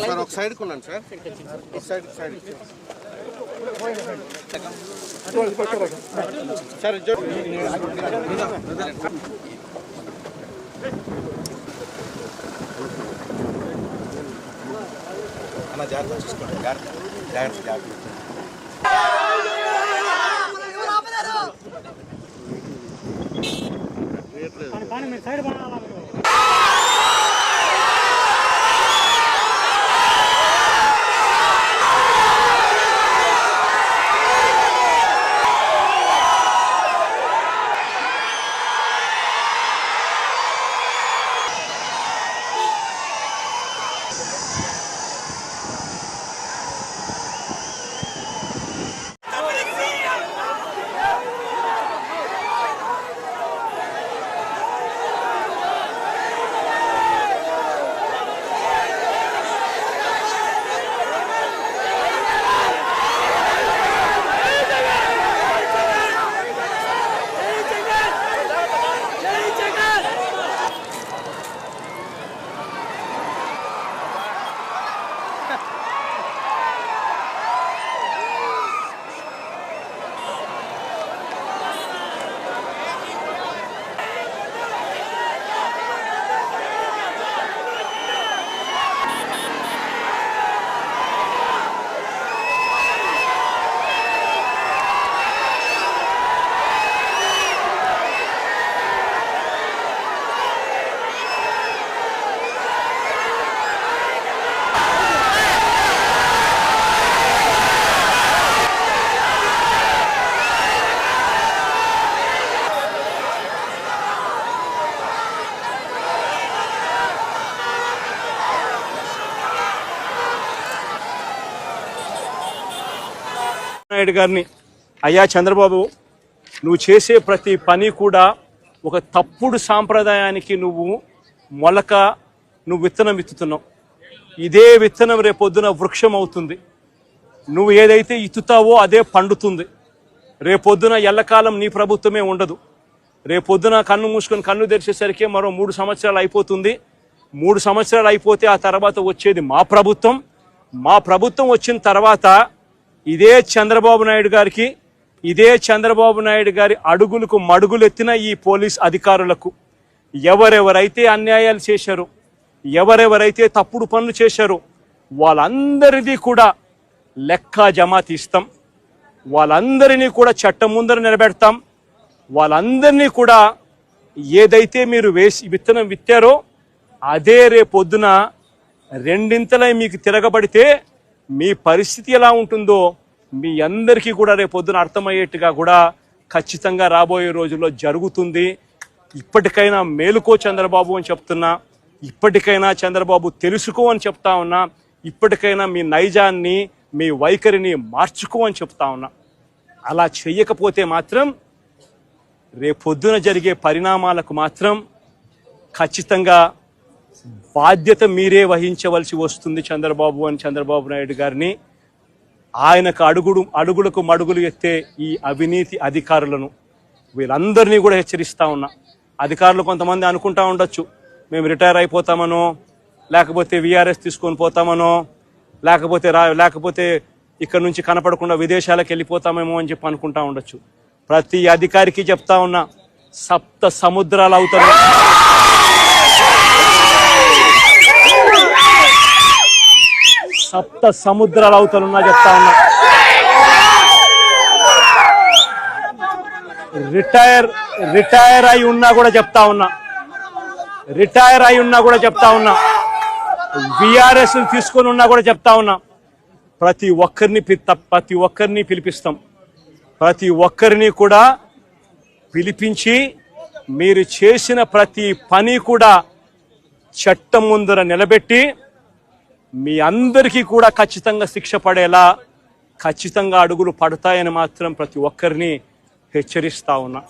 Sir ఒక side ఉన్నాను sir. ఒక సైడ్ సైడ్ సార్ అన్న జాగ్రత్త చూసుకోండి. జాగ్రత్త. జాగ్రత్త జాగ్రత్త. సైడ్ నాయుడు గారిని అయ్యా చంద్రబాబు నువ్వు చేసే ప్రతి పని కూడా ఒక తప్పుడు సాంప్రదాయానికి నువ్వు మొలక నువ్వు విత్తనం విత్తుతున్నావు. ఇదే విత్తనం రేపొద్దున వృక్షం అవుతుంది. నువ్వు ఏదైతే ఇత్తుతావో అదే పండుతుంది. రేపొద్దున ఎల్లకాలం నీ ప్రభుత్వమే ఉండదు. రేపొద్దున కన్ను మూసుకొని కన్ను తెరిచేసరికి మరో మూడు సంవత్సరాలు అయిపోతుంది. మూడు సంవత్సరాలు అయిపోతే ఆ తర్వాత వచ్చేది మా ప్రభుత్వం. మా ప్రభుత్వం వచ్చిన తర్వాత ఇదే చంద్రబాబు నాయుడు గారికి ఇదే చంద్రబాబు నాయుడు గారి అడుగులకు మడుగులెత్తిన ఈ పోలీస్ అధికారులకు ఎవరెవరైతే అన్యాయాలు చేశారో ఎవరెవరైతే తప్పుడు పనులు చేశారో వాళ్ళందరిది కూడా లెక్క జమా తీస్తాం. వాళ్ళందరినీ కూడా చట్టం ముందర నిలబెడతాం. వాళ్ళందరినీ కూడా ఏదైతే మీరు వేసి విత్తనం విత్తారో అదే రేపొద్దున రెండింతలై మీకు తిరగబడితే మీ పరిస్థితి ఎలా ఉంటుందో మీ అందరికీ కూడా రేపొద్దున అర్థమయ్యేట్టుగా కూడా ఖచ్చితంగా రాబోయే రోజుల్లో జరుగుతుంది. ఇప్పటికైనా మేలుకో చంద్రబాబు అని చెప్తున్నా ఇప్పటికైనా చంద్రబాబు తెలుసుకో అని చెప్తా ఉన్నా ఇప్పటికైనా మీ నైజాన్ని మీ వైఖరిని మార్చుకో అని చెప్తా ఉన్నా. అలా చెయ్యకపోతే మాత్రం రేపొద్దున జరిగే పరిణామాలకు మాత్రం ఖచ్చితంగా బాధ్యత మీరే వహించవలసి వస్తుంది చంద్రబాబు అని చంద్రబాబు నాయుడు గారిని. ఆయనకు అడుగుడు అడుగులకు మడుగులు ఎత్తే ఈ అవినీతి అధికారులను వీళ్ళందరినీ కూడా హెచ్చరిస్తూ ఉన్నా. అధికారులు కొంతమంది అనుకుంటా ఉండొచ్చు. మేము రిటైర్ అయిపోతామనో లేకపోతే విఆర్ఎస్ తీసుకొని పోతామనో లేకపోతే రా లేకపోతే ఇక్కడ నుంచి కనపడకుండా విదేశాలకు వెళ్ళిపోతామేమో అని చెప్పి అనుకుంటా ఉండొచ్చు. ప్రతి అధికారికి చెప్తా ఉన్నా సప్త సముద్రాలు అవుతారు సప్త సముద్రాల అవతలున్నా చెప్తా ఉన్నా. రిటైర్ రిటైర్ అయి ఉన్నా కూడా చెప్తా ఉన్నా. రిటైర్ అయి ఉన్నా కూడా చెప్తా ఉన్నా. విఆర్ఎస్ తీసుకొని ఉన్నా కూడా చెప్తా ఉన్నా. ప్రతి ఒక్కరిని ప్రతి ఒక్కరిని పిలిపిస్తాం. ప్రతి ఒక్కరిని కూడా పిలిపించి మీరు చేసిన ప్రతి పని కూడా చట్టం ముందర నిలబెట్టి మీ అందరికీ కూడా ఖచ్చితంగా శిక్ష పడేలా ఖచ్చితంగా అడుగులు పడతాయని మాత్రం ప్రతి ఒక్కరిని హెచ్చరిస్తా ఉన్నా.